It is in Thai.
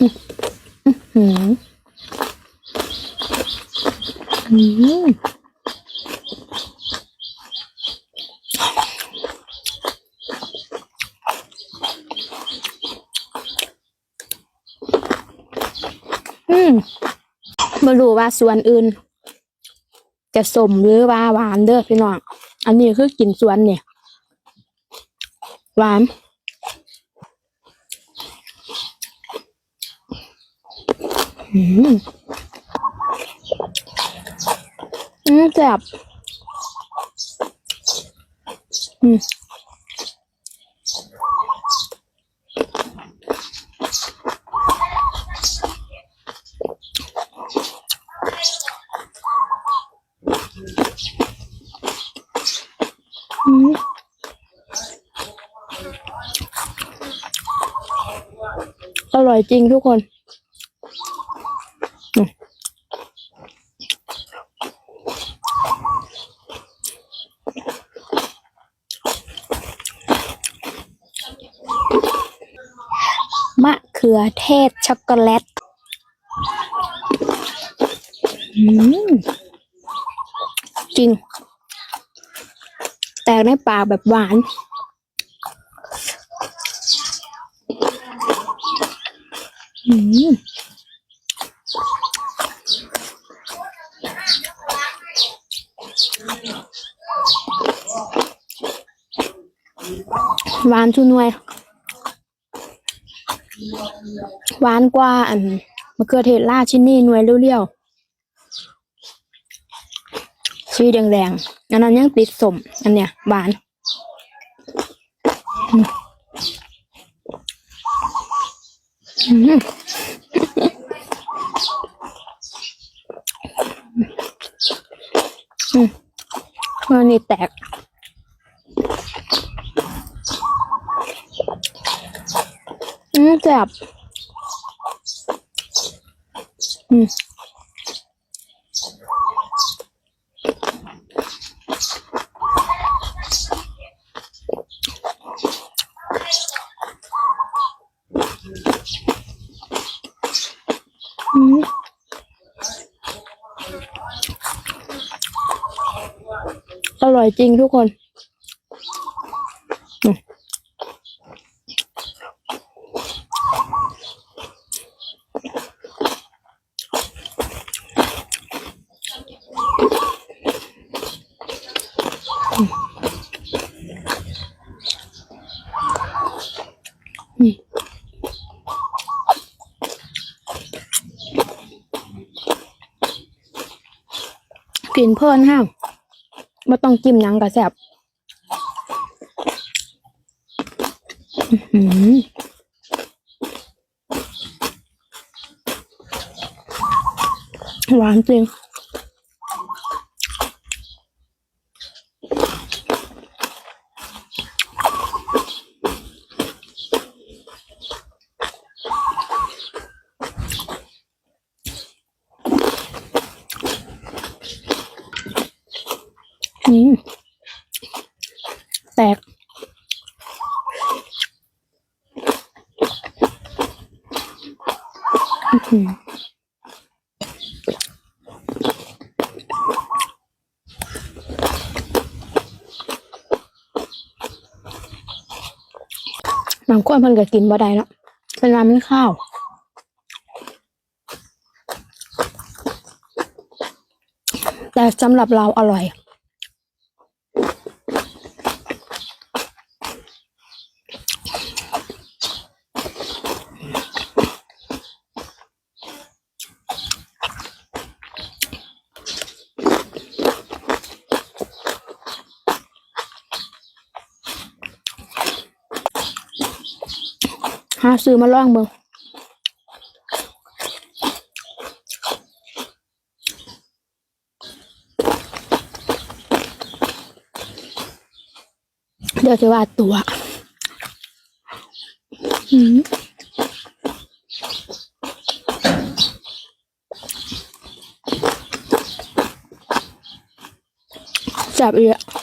หืมอืมอืมมาดูว่าส่วนอื่น จะสมหรือว่าหวานเด้อพี่น้อง อันนี้คือกินส่วนเนี่ย หวาน อืมอืมแซ่บอืมอืมอร่อยจริงทุกคน มะเขือเทศช็อกโกแลตจริง แตกในปากแบบหวาน อืมหวานชุนวย หวานกว่าอันมะเขือเทศราชินีหน่วยเรียวๆสีแดงๆอันนั้นยังติดสมอันเนี้ยหวานอืมอืมอันนี้แตก มแซ่บอืมอืมอร่อยจริงทุกคน กินเพลินห้างไม่ต้องจิ้มหนังกระแซบอื้อหือหวานจริง แตกอื้อหือบางคนเพิ่นก็กินบ่ได้เนาะเป็นว่ามันข้าวแต่สำหรับเราอร่อย หาซื้อมาลองเบิ่งเดี๋ยวจะว่าตัวอืมจับอีกอะ